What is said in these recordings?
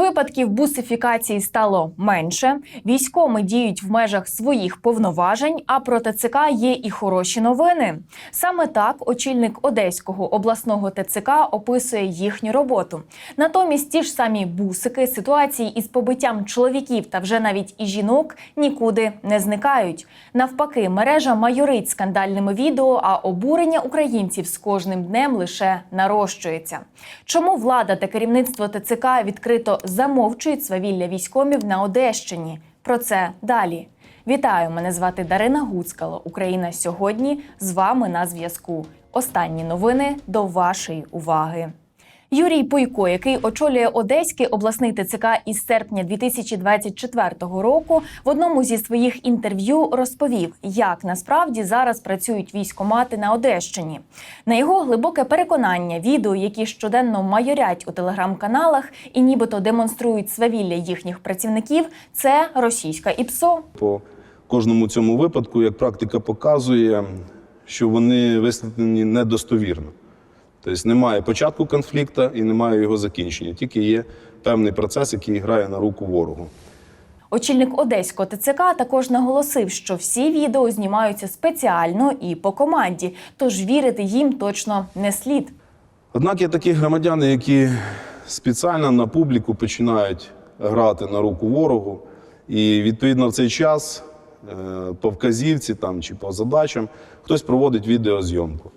Випадків бусифікації стало менше. Військоми діють в межах своїх повноважень. А про ТЦК є і хороші новини. Саме так очільник Одеського обласного ТЦК описує їхню роботу. Натомість ті ж самі бусики, ситуації із побиттям чоловіків та вже навіть і жінок нікуди не зникають. Навпаки, мережа майорить скандальними відео, а обурення українців з кожним днем лише нарощується. Чому влада та керівництво ТЦК відкрито замовчують свавілля військомів на Одещині? Про це далі. Вітаю! Мене звати Дарина Гуцкало. Україна сьогодні з вами на зв'язку. Останні новини до вашої уваги. Юрій Пуйко, який очолює Одеський обласний ТЦК із серпня 2024 року, в одному зі своїх інтерв'ю розповів, як насправді зараз працюють військомати на Одещині. На його глибоке переконання, відео, які щоденно майорять у телеграм-каналах і нібито демонструють свавілля їхніх працівників, це російська ІПСО. По кожному цьому випадку, як практика показує, що вони висвітлені недостовірно. Тобто немає початку конфлікту і немає його закінчення. Тільки є певний процес, який грає на руку ворогу. Очільник Одеського ТЦК також наголосив, що всі відео знімаються спеціально і по команді, тож вірити їм точно не слід. Однак є такі громадяни, які спеціально на публіку починають грати на руку ворогу, і відповідно в цей час е, по вказівці там, чи по задачам хтось проводить відеозйомку.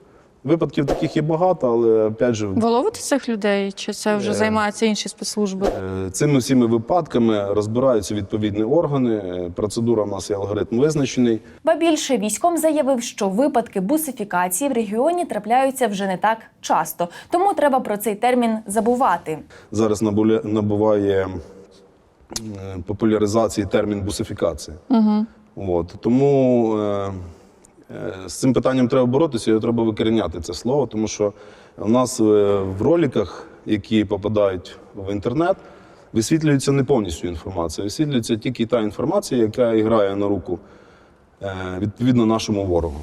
Випадків таких є багато, але опять же, Ви ловите цих людей, чи це вже Е. займаються інші спецслужби? Е, Цими всіми випадками розбираються відповідні органи. Процедура в нас є алгоритм визначений. Ба більше військом заявив, що випадки бусифікації в регіоні трапляються вже не так часто, тому треба про цей термін забувати. Зараз набуля- набуває е, популяризації термін бусифікація. Угу. От тому е, з цим питанням треба боротися, його треба викоріняти це слово, тому що у нас е, в роликах, які попадають в інтернет, висвітлюється не повністю інформація, висвітлюється тільки та інформація, яка грає на руку е, відповідно нашому ворогу.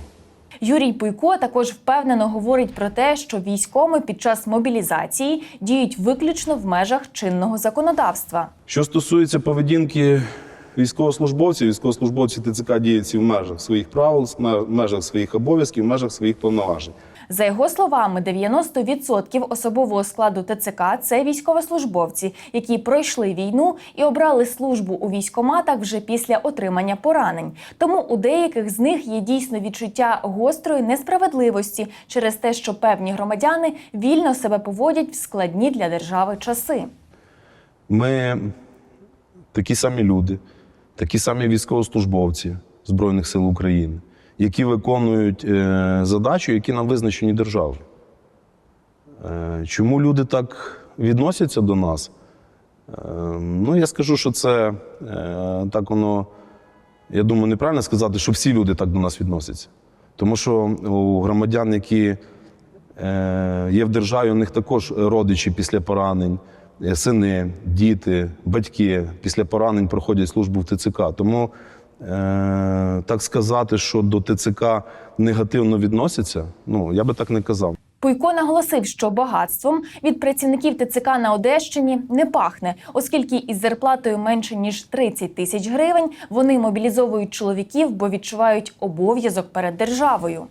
Юрій Пуйко також впевнено говорить про те, що військоми під час мобілізації діють виключно в межах чинного законодавства. Що стосується поведінки військовослужбовців, військовослужбовці ТЦК діють в межах своїх правил, в межах своїх обов'язків, в межах своїх повноважень. За його словами, 90% особового складу ТЦК це військовослужбовці, які пройшли війну і обрали службу у військоматах вже після отримання поранень. Тому у деяких з них є дійсно відчуття гострої несправедливості через те, що певні громадяни вільно себе поводять в складні для держави часи. Ми такі самі люди, такі самі військовослужбовці Збройних сил України, які виконують е, задачі, які нам визначені державою. Е, чому люди так відносяться до нас? Е, ну, я скажу, що це так воно, я думаю, неправильно сказати, що всі люди так до нас відносяться. Тому що у громадян, які є в державі, у них також родичі після поранень, сини, діти, батьки після поранень проходять службу в ТЦК. Тому е, так сказати, що до ТЦК негативно відносяться, ну я би так не казав. Пуйко наголосив, що багатством від працівників ТЦК на Одещині не пахне, оскільки із зарплатою менше ніж 30 тисяч гривень вони мобілізовують чоловіків, бо відчувають обов'язок перед державою.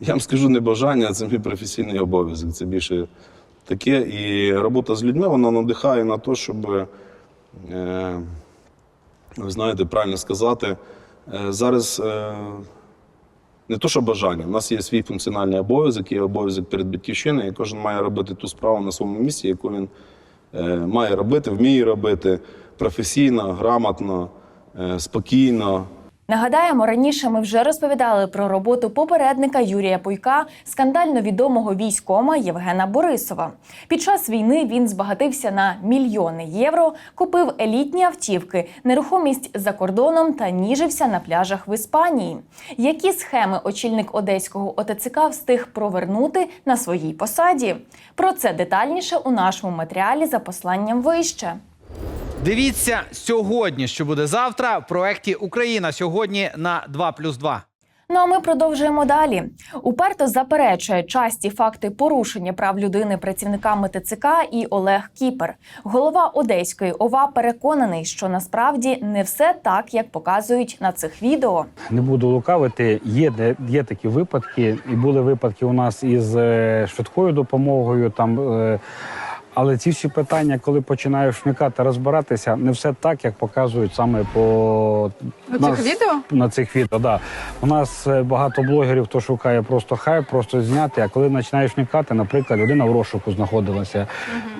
Я вам скажу не бажання, а це мій професійний обов'язок. Це більше таке. І робота з людьми вона надихає на те, щоб, е, ви знаєте, правильно сказати, е, зараз е, не то, що бажання. У нас є свій функціональний обов'язок, є обов'язок перед батьківщиною, і кожен має робити ту справу на своєму місці, яку він має робити, вміє робити професійно, грамотно, спокійно. Нагадаємо, раніше ми вже розповідали про роботу попередника Юрія Пуйка, скандально відомого військома Євгена Борисова. Під час війни він збагатився на мільйони євро, купив елітні автівки, нерухомість за кордоном та ніжився на пляжах в Іспанії. Які схеми очільник одеського ОТЦК встиг провернути на своїй посаді? Про це детальніше у нашому матеріалі за посланням вище. Дивіться сьогодні, що буде завтра в проєкті Україна сьогодні на 2+,2. Ну а ми продовжуємо далі. Уперто заперечує часті факти порушення прав людини працівниками ТЦК і Олег Кіпер. Голова Одеської ОВА переконаний, що насправді не все так, як показують на цих відео. Не буду лукавити. Є де є такі випадки, і були випадки у нас із е, швидкою допомогою. Там е, але ці всі питання, коли починаєш вникати, розбиратися, не все так, як показують саме по На нас- цих відео? На цих відео, да. У нас е, багато блогерів, хто шукає просто хайп, просто зняти. А коли починаєш вникати, наприклад, людина в розшуку знаходилася.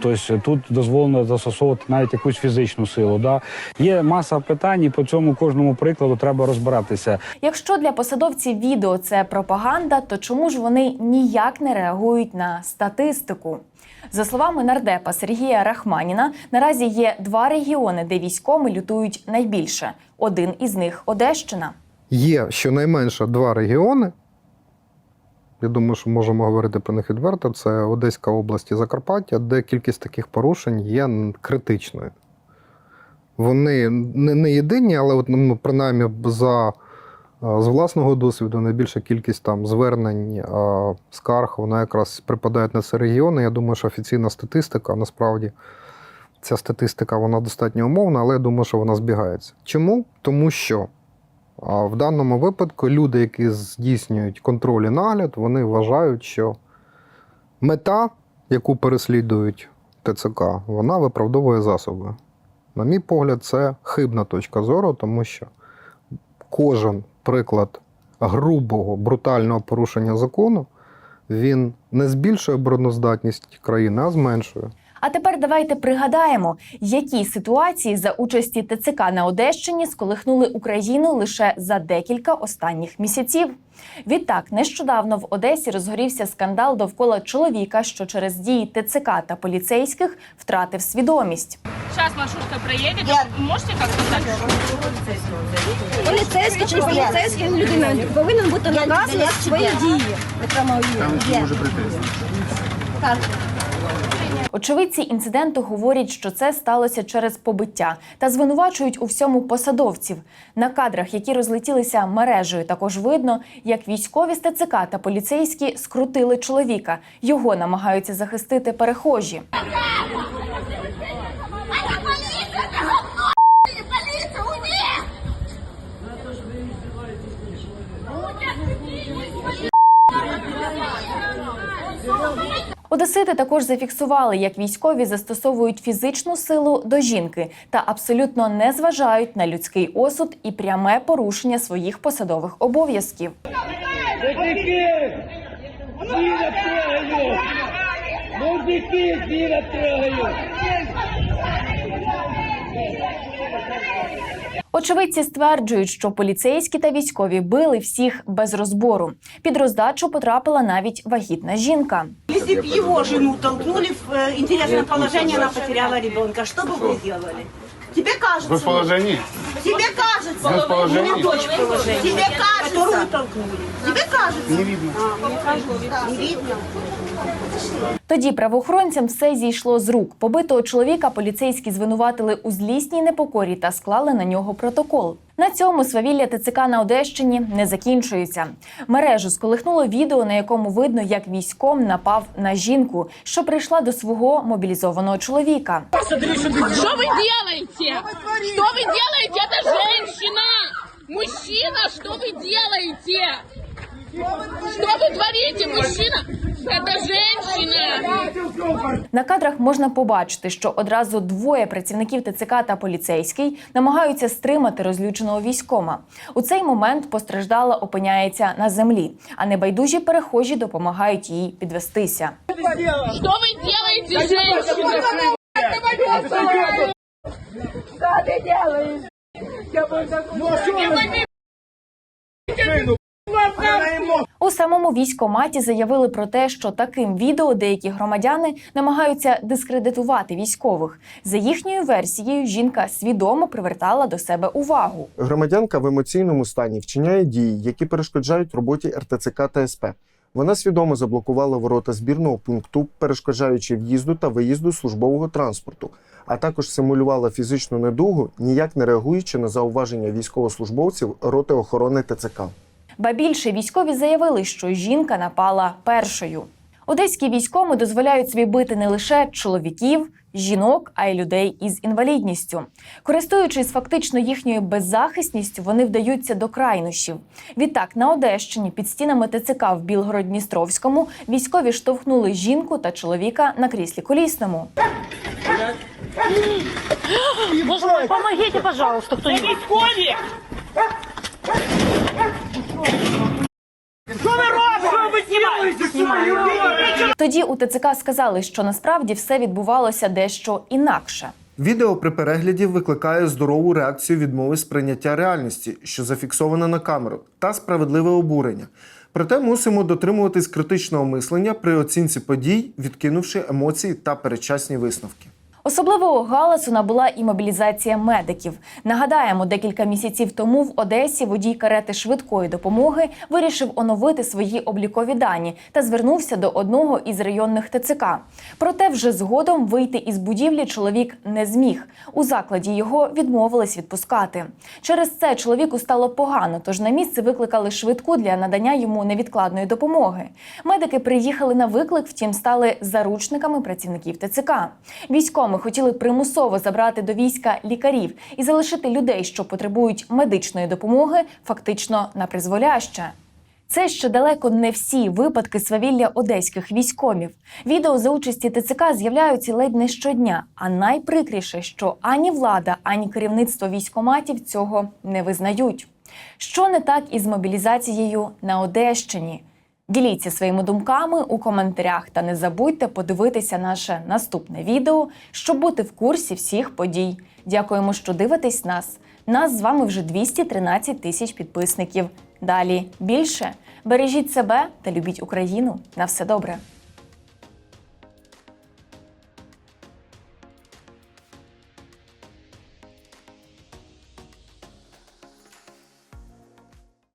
Тобто тут дозволено застосовувати навіть якусь фізичну силу. Да. Є маса питань, і по цьому кожному прикладу треба розбиратися. Якщо для посадовців відео це пропаганда, то чому ж вони ніяк не реагують на статистику? За словами нардепа Сергія Рахманіна, наразі є два регіони, де військоми лютують найбільше. Один із них Одещина. Є щонайменше два регіони. Я думаю, що можемо говорити про них відверто. Це Одеська область і Закарпаття, де кількість таких порушень є критичною. Вони не, єдині, але от, ну, принаймні за, з власного досвіду найбільша кількість там звернень, скарг, вона якраз припадає на ці регіони. Я думаю, що офіційна статистика насправді ця статистика вона достатньо умовна, але я думаю, що вона збігається. Чому? Тому що в даному випадку люди, які здійснюють контроль і нагляд, вони вважають, що мета, яку переслідують ТЦК, вона виправдовує засоби. На мій погляд, це хибна точка зору, тому що кожен приклад грубого, брутального порушення закону він не збільшує обороноздатність країни, а зменшує. А тепер давайте пригадаємо, які ситуації за участі ТЦК на Одещині сколихнули Україну лише за декілька останніх місяців. Відтак, нещодавно в Одесі розгорівся скандал довкола чоловіка, що через дії ТЦК та поліцейських втратив свідомість. Сейчас маршрутка проедет. Можете как-то так? Поліцейський чи поліцейський людина повинен бути наказаний за свої дії. Очевидці інциденту говорять, що це сталося через побиття та звинувачують у всьому посадовців. На кадрах, які розлетілися мережею, також видно, як військові з ТЦК та поліцейські скрутили чоловіка. Його намагаються захистити перехожі. Одесити також зафіксували, як військові застосовують фізичну силу до жінки та абсолютно не зважають на людський осуд і пряме порушення своїх посадових обов'язків. Мужики! Зіна трогаю! Мужики, зіна трогаю! Очевидці стверджують, що поліцейські та військові били всіх без розбору. Під роздачу потрапила навіть вагітна жінка. Если бы его жену толкнули в э, интересное положение, она потеряла ребенка, что бы вы сделали? Тебе кажется. Вы в положении? Тебе кажется. Вы в положении? У меня дочь в положении. Тебе кажется. Которую толкнули. Тебе кажется. Не видно. А, мне кажется. Не видно. Тоді правоохоронцям все зійшло з рук. Побитого чоловіка поліцейські звинуватили у злісній непокорі та склали на нього протокол. На цьому свавілля ТЦК на Одещині не закінчується. Мережу сколихнуло відео, на якому видно, як військом напав на жінку, що прийшла до свого мобілізованого чоловіка. Что вы делаете? Что вы делаете? Это женщина! Мужчина, что вы делаете? Что вы творите, мужчина? Это женщина! На кадрах можна побачити, що одразу двоє працівників ТЦК та поліцейський намагаються стримати розлюченого військома. У цей момент постраждала опиняється на землі, а небайдужі перехожі допомагають їй підвестися. Что вы делаете, женщина? У самому військоматі заявили про те, що таким відео деякі громадяни намагаються дискредитувати військових. За їхньою версією, жінка свідомо привертала до себе увагу. Громадянка в емоційному стані вчиняє дії, які перешкоджають роботі РТЦК та СП. Вона свідомо заблокувала ворота збірного пункту, перешкоджаючи в'їзду та виїзду службового транспорту, а також симулювала фізичну недугу, ніяк не реагуючи на зауваження військовослужбовців роти охорони ТЦК. Ба більше військові заявили, що жінка напала першою. Одеські військові дозволяють собі бити не лише чоловіків, жінок, а й людей із інвалідністю. Користуючись фактично їхньою беззахисністю, вони вдаються до крайнощів. Відтак, на Одещині під стінами ТЦК в Білгород-Дністровському військові штовхнули жінку та чоловіка на кріслі колісному. Помогите, пожалуйста, кто-нибудь. Тоді у ТЦК сказали, що насправді все відбувалося дещо інакше. Відео при перегляді викликає здорову реакцію відмови сприйняття реальності, що зафіксована на камеру, та справедливе обурення. Проте мусимо дотримуватись критичного мислення при оцінці подій, відкинувши емоції та передчасні висновки. Особливого галасу набула і мобілізація медиків. Нагадаємо, декілька місяців тому в Одесі водій карети швидкої допомоги вирішив оновити свої облікові дані та звернувся до одного із районних ТЦК. Проте вже згодом вийти із будівлі чоловік не зміг. У закладі його відмовились відпускати. Через це чоловіку стало погано, тож на місце викликали швидку для надання йому невідкладної допомоги. Медики приїхали на виклик, втім стали заручниками працівників ТЦК. Військовими хотіли примусово забрати до війська лікарів і залишити людей, що потребують медичної допомоги, фактично на призволяще. Це ще далеко не всі випадки свавілля одеських військомів. Відео за участі ТЦК з'являються ледь не щодня. А найприкріше, що ані влада, ані керівництво військоматів цього не визнають. Що не так із мобілізацією на Одещині? Діліться своїми думками у коментарях та не забудьте подивитися наше наступне відео, щоб бути в курсі всіх подій. Дякуємо, що дивитесь нас. Нас з вами вже 213 тисяч підписників. Далі більше бережіть себе та любіть Україну. На все добре.